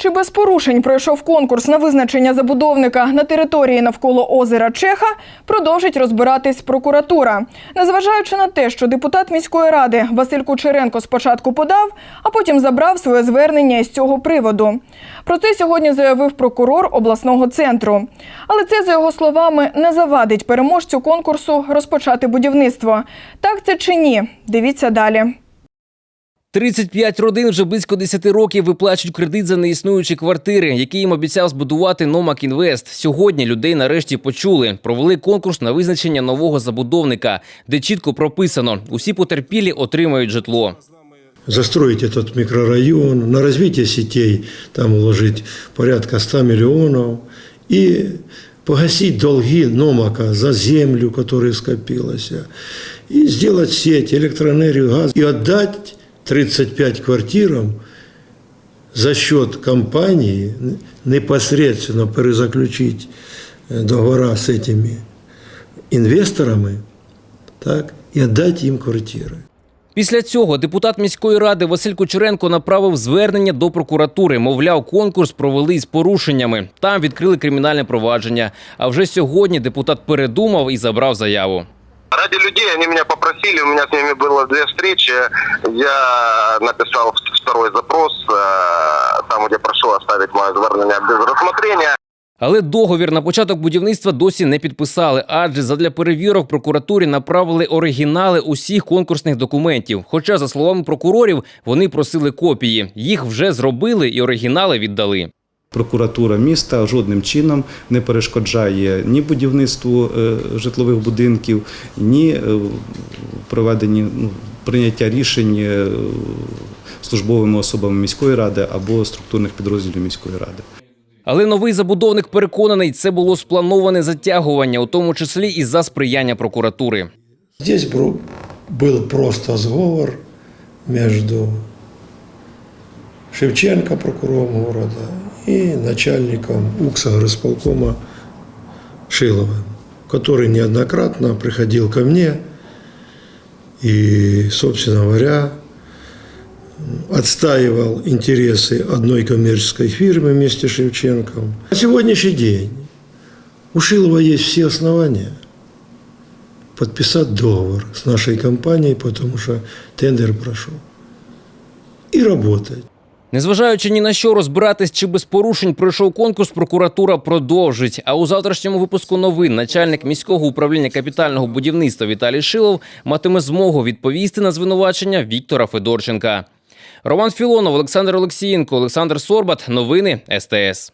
Чи без порушень пройшов конкурс на визначення забудовника на території навколо озера Чеха, продовжить розбиратись прокуратура. Незважаючи на те, що депутат міської ради Василь Кучеренко спочатку подав, а потім забрав своє звернення із цього приводу. Про це сьогодні заявив прокурор обласного центру. Але це, за його словами, не завадить переможцю конкурсу розпочати будівництво. Так це чи ні? Дивіться далі. 35 родин вже близько 10 років виплачують кредит за неіснуючі квартири, які їм обіцяв збудувати Номак Інвест. Сьогодні людей нарешті почули. Провели конкурс на визначення нового забудовника, де чітко прописано: усі потерпілі отримають житло. застроить этот микрорайон, на развитие сетей там вложить порядка 100 миллионов и погасить долги Номака за землю, которая скопилась, и сделать сеть, электроэнергию, газ, и отдать 35 квартирам за счет компании непосредственно перезаключить э, договора с этими инвесторами так, и отдать им квартиры. Після цього депутат міської ради Василь Кучеренко направив звернення до прокуратури. Мовляв, конкурс провели із порушеннями. Там відкрили кримінальне провадження. А вже сьогодні депутат передумав і забрав заяву. Ради людей они меня попросили, у меня с ними было две встречи. Я написал второй запрос, э, там, где прошу оставить мое звернення без рассмотрения. Але договір на початок будівництва досі не підписали, адже задля перевірок прокуратурі направили оригінали усіх конкурсних документів. Хоча, за словами прокурорів, вони просили копії. Їх вже зробили і оригінали віддали. Прокуратура міста жодним чином не перешкоджає ні будівництву е, житлових будинків, ні е, проведенні ну, прийняття рішень е, службовими особами міської ради або структурних підрозділів міської ради. Але новий забудовник переконаний, це було сплановане затягування, у тому числі і за сприяння прокуратури. Бро- был просто сговор между Шевченко, прокурором города, и начальником УКСа горисполкома Шиловым, который неоднократно приходил ко мне и, собственно говоря, отстаивал интересы одной коммерческой фирмы вместе с Шевченком. На сегодняшний день у Шилова есть все основания подписать договор с нашей компанией, потому что тендер прошел, и работать. Незважаючи ні на що розбиратись чи без порушень пройшов конкурс, прокуратура продовжить. А у завтрашньому випуску новин начальник міського управління капітального будівництва Віталій Шилов матиме змогу відповісти на звинувачення Віктора Федорченка. Роман Філонов, Олександр Олексієнко, Олександр Сорбат. Новини СТС.